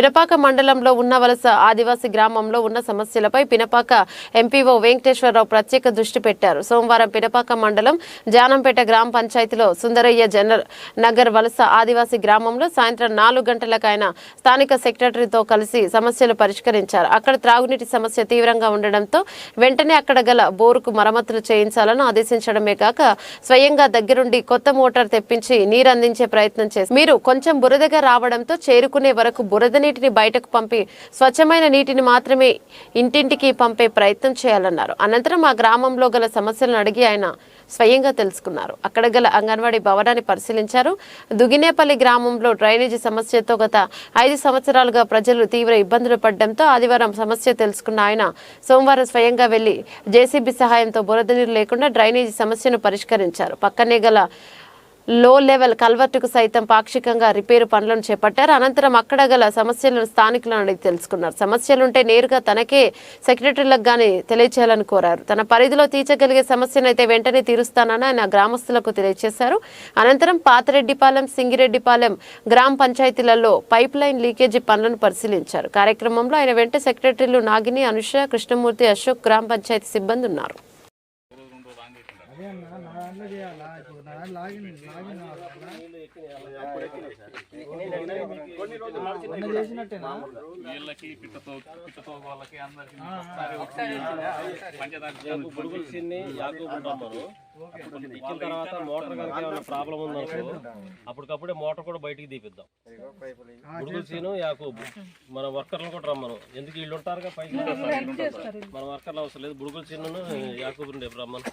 పినపాక మండలంలో ఉన్న వలస ఆదివాసి గ్రామంలో ఉన్న సమస్యలపై పినపాక ఎంపీఓ వెంకటేశ్వరరావు ప్రత్యేక దృష్టి పెట్టారు. సోమవారం పినపాక మండలం జానంపేట గ్రామ పంచాయతీలో సుందరయ్య జనర్ నగర్ వలస ఆదివాసీ గ్రామంలో సాయంత్రం నాలుగు గంటలకు ఆయన స్థానిక సెక్రటరీతో కలిసి సమస్యలు పరిష్కరించారు. అక్కడ త్రాగునీటి సమస్య తీవ్రంగా ఉండడంతో వెంటనే అక్కడ గల బోరుకు మరమ్మతులు చేయించాలని ఆదేశించడమే కాక స్వయంగా దగ్గరుండి కొత్త మోటార్ తెప్పించి నీరు అందించే ప్రయత్నం చేశారు మీరు కొంచెం బురదగా రావడంతో చేరుకునే వరకు బురదని నీటిని బయటకు పంపి స్వచ్ఛమైన నీటిని మాత్రమే ఇంటింటికి పంపే ప్రయత్నం చేయాలన్నారు. అనంతరం ఆ గ్రామంలో గల సమస్యలను అడిగి ఆయన స్వయంగా తెలుసుకున్నారు. అక్కడ గల అంగన్వాడీ భవనాన్ని పరిశీలించారు. దుగినేపల్లి గ్రామంలో డ్రైనేజీ సమస్యతో గత ఐదు సంవత్సరాలుగా ప్రజలు తీవ్ర ఇబ్బందులు పడడంతో ఆదివారం సమస్య తెలుసుకున్న ఆయన సోమవారం స్వయంగా వెళ్ళి జేసీబీ సహాయంతో బురద నీరు లేకుండా డ్రైనేజీ సమస్యను పరిష్కరించారు. పక్కనే గల లో లెవెల్ కల్వర్టుకు సైతం పాక్షికంగా రిపేరు పనులను చేపట్టారు. అనంతరం అక్కడ గల సమస్యలను స్థానికులను అడిగి తెలుసుకున్నారు. సమస్యలుంటే నేరుగా తనకే సెక్రటరీలకు గాని తెలియచేయాలని కోరారు. తన పరిధిలో తీర్చగలిగే సమస్యనైతే వెంటనే తీరుస్తానని ఆయన గ్రామస్తులకు తెలియజేశారు అనంతరం పాతరెడ్డిపాలెం సింగిరెడ్డిపాలెం గ్రామ పంచాయతీలలో పైప్ లైన్ లీకేజీ పనులను పరిశీలించారు. కార్యక్రమంలో ఆయన వెంట సెక్రటరీలు నాగిని అనుష కృష్ణమూర్తి అశోక్ గ్రామ పంచాయతీ సిబ్బంది ఉన్నారు అదే అన్న నా దాంట్లో చేయాలా? ఇప్పుడు నా దాంట్లో లాగిన్ లాగిన్ మొన్న చేసినట్టేనా? వీళ్ళకి పిట్టతో పిట్టతో వాళ్ళకి అందరికి ఒకసారి పంచదార బుడుగులు చిన్ని యాకూబ్ ఉంటాం మనం ఇచ్చిన తర్వాత మోటార్ కనుక ఏమైనా ప్రాబ్లం ఉందనుకో అప్పటికప్పుడే మోటార్ కూడా బయటికి తీపిద్దాం. బుడుగులు సీను యాకూబ్. మన వర్కర్లు కూడా రమ్మను. ఎందుకు వీళ్ళు ఉంటారుగా? పైకి మన వర్కర్లు అవసరం లేదు. బుడుగులు సీను యాకూబ్ రేపు రమ్మను.